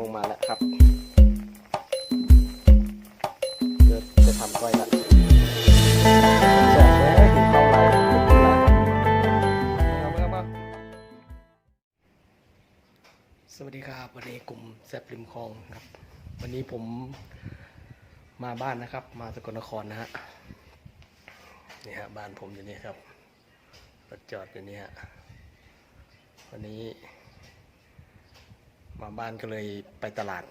ลงมาแล้วครับเดี๋ยวจะทำก้อยละแซ่บเลยหิวข้าไรกินไรเอามาเอามาสวัสดีครับวันนี้กลุ่มแซ่บริมคลองครับ วันนี้ผมมาบ้านนะครับ มาสกลนครนะฮะนี่ฮะบ้านผมอยู่นี่ครับรถจอดอยู่นี่ฮะวันนี้ มาบ้านก็เลยไปตลาด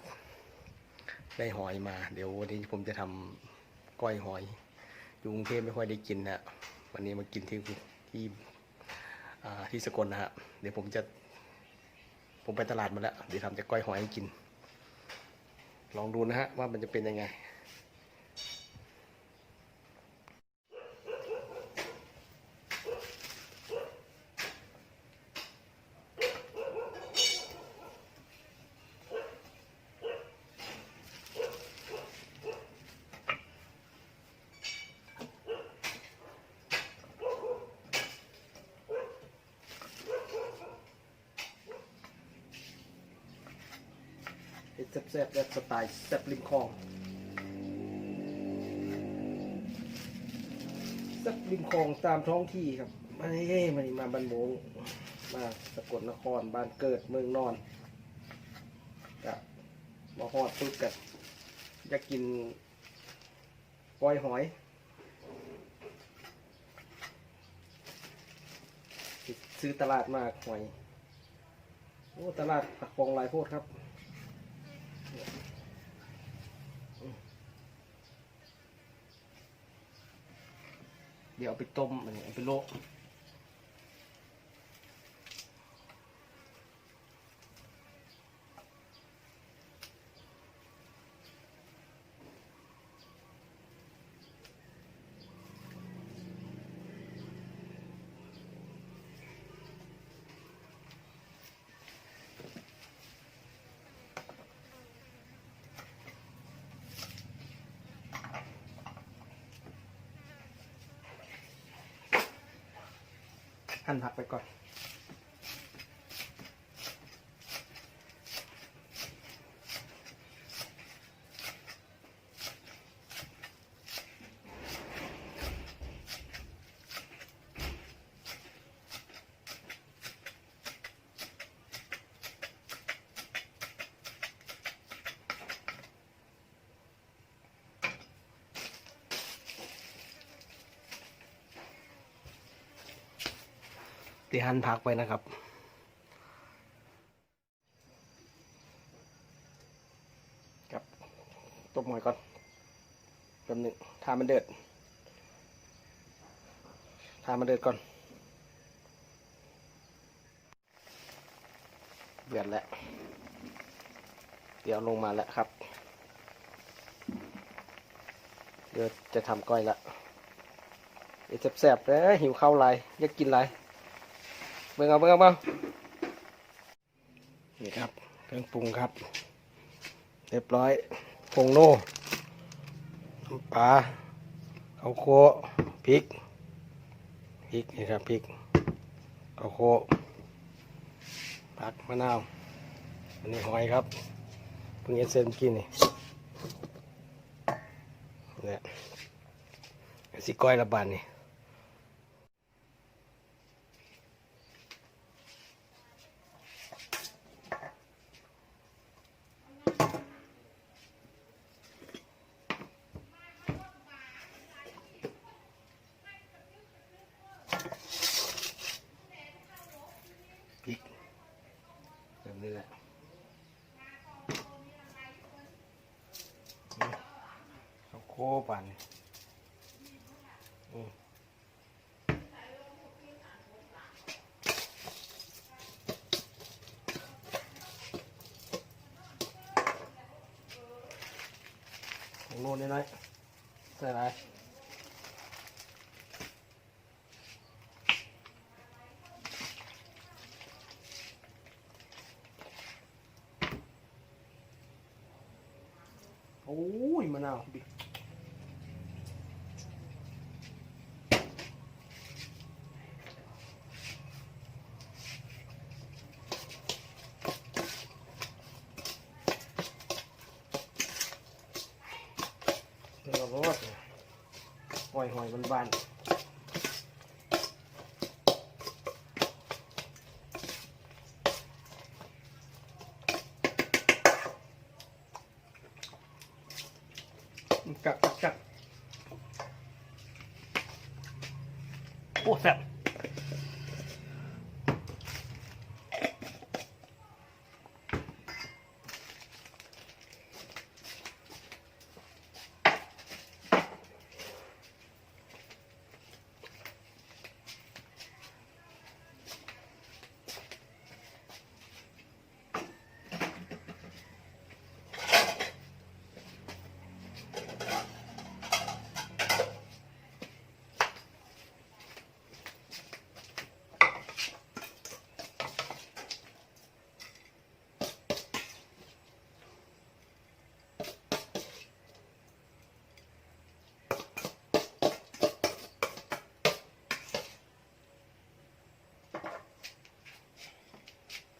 ได้หอยมา เดี๋ยววันนี้ผมจะทำก้อยหอยอยู่กรุงเทพไม่ค่อยได้กินนะวันนี้มากินที่ที่ที่สกลนะฮะเดี๋ยวผมจะ ผมไปตลาดมาแล้ว เดี๋ยวทำจะก้อยหอยให้กิน ลองดูนะฮะว่ามันจะเป็นยังไง แซ่บๆแบบสไตล์แซ่บริมคลองแซ่บริมคลองตามท้องที่ครับมาเฮ้มามาบ้านโมงมาสกลนครบ้านเกิดเมืองนอนกับมาฮอดปึ๊บกับอยากกินก้อยหอยซื้อตลาดมากหอย โอ้ ตลาดปักปองลายโพดครับ ดี๋ยวเอาไปต้มอันนี้เอาไปโละ หั่นผักไปก่อน ที่หั่นผักไปนะครับ ครับต้มหอยก่อนแป๊บหนึงทามันเดือดทามันเดือดก่อน เดือดแล้ว เดี๋ยวลงมาแล้วครับ เดี๋ยวจะทำก้อยละเดี๋ยวแซ่บๆเลยหิวข้าวไรอยากกินไร เบิ่งเอาเบิ่งเอาเบิ่งนี่ครับเครื่องปรุงครับ เรียบร้อยผงโน่น้ำปลาข้าวโคพริกพริกนี่ครับพริกข้าวโคผักมะนาวอันนี้หอยครับเพิ่งเอเซนกินนี่เนี่ยสิก้อยละบานนี่ นี้แหละเขาโคปั่นอืมของโน่นนิดหน่อยใส่อะไร อ้ยมะนาวบิดเป็นระเบิหอยหอยบานๆ กักกักกักโอ้แซ่บ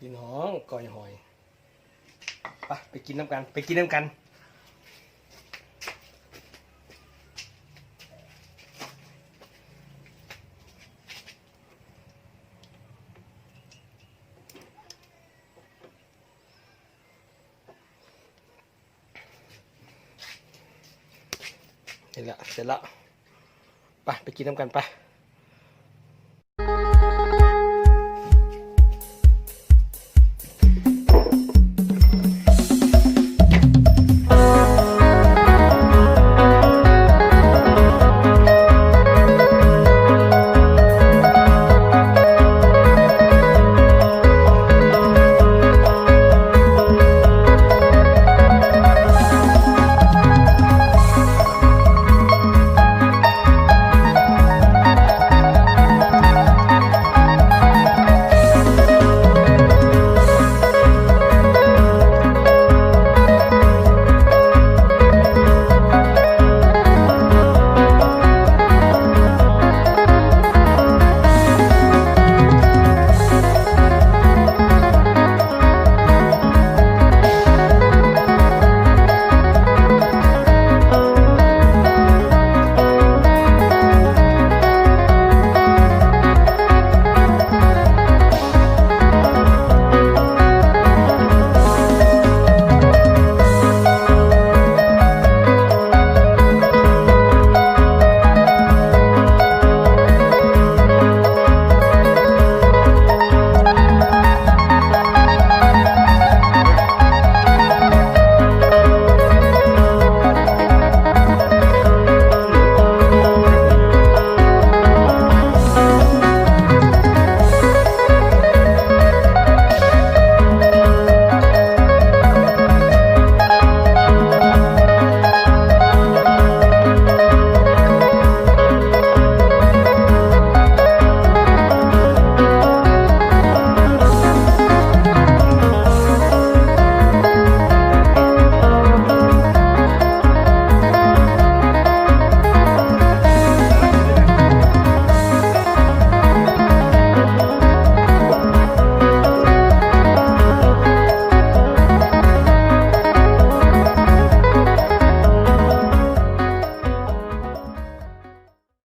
พี่น้องก้อยหอยไปไปกินน้ำกัน ไปกินน้ำกันเสร็จแล้วเสร็จแล้วไปไปกินน้ำกันไป